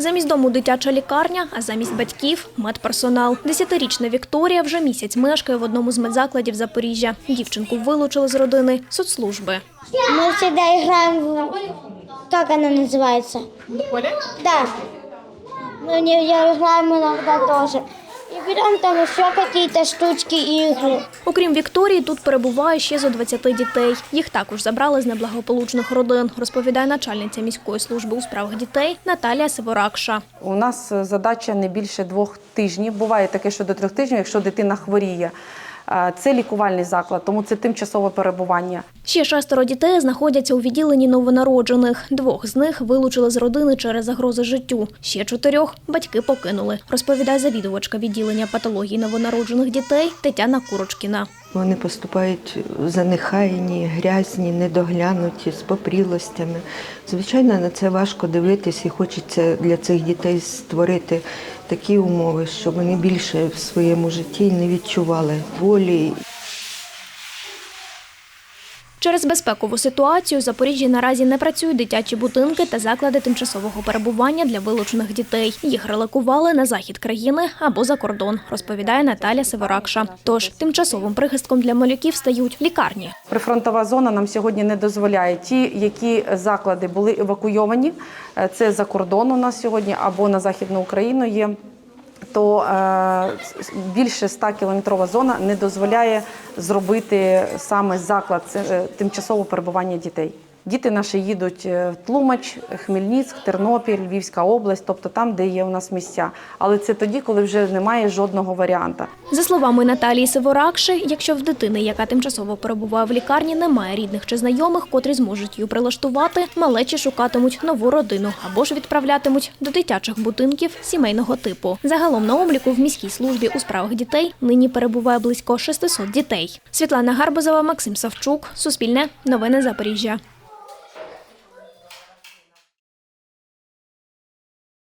Замість дому дитяча лікарня, а замість батьків медперсонал. Десятирічна Вікторія вже місяць мешкає в одному з медзакладів Запоріжжя. Дівчинку вилучили з родини соцслужби. Мы всегда играем в... Как она называется? Да. Мы не я играем иногда тоже. И там еще какие-то штучки, игры. Окрім Вікторії, тут перебуває ще зо 20 дітей. Їх також забрали з неблагополучних родин, розповідає начальниця міської служби у справах дітей Наталія Севоракша. У нас е, задача не більше двох тижнів. Буває таке, що до трьох тижнів, якщо дитина хворіє. Це лікувальний заклад, тому це тимчасове перебування. Ще шестеро дітей знаходяться у відділенні новонароджених. Двох з них вилучили з родини через загрози життю. Ще чотирьох батьки покинули, розповідає завідувачка відділення патології новонароджених дітей Тетяна Курочкіна. Вони поступають занехаяні, грязні, недоглянуті, з попрілостями. Звичайно, на це важко дивитись і хочеться для цих дітей створити такі умови, щоб вони більше в своєму житті не відчували волі Через безпекову ситуацію в Запоріжжі наразі не працюють дитячі будинки та заклади тимчасового перебування для вилучених дітей. Їх релокували на захід країни або за кордон, розповідає Наталя Северакша. Тож тимчасовим прихистком для малюків стають лікарні. Прифронтова зона нам сьогодні не дозволяє. Ті, які заклади були евакуйовані, е, це за кордон у нас сьогодні або на Західну Україну є. То е, більше 100 кілометрова зона не дозволяє зробити саме заклад е, тимчасового перебування дітей. Діти наші їдуть е, в Тлумач, Хмельницьк, Тернопіль, Львівська область, тобто там, де є у нас місця. Але це тоді, коли вже немає жодного варіанта. За словами Наталії Севоракши, якщо в дитини, яка тимчасово перебуває в лікарні, немає рідних чи знайомих, котрі зможуть її прилаштувати, малечі шукатимуть нову родину або ж відправлятимуть до дитячих будинків сімейного типу. Загалом на обліку в міській службі у справах дітей нині перебуває близько 600 дітей. Світлана Гарбузова, Максим Савчук, Суспільне, Новини Запоріжжя.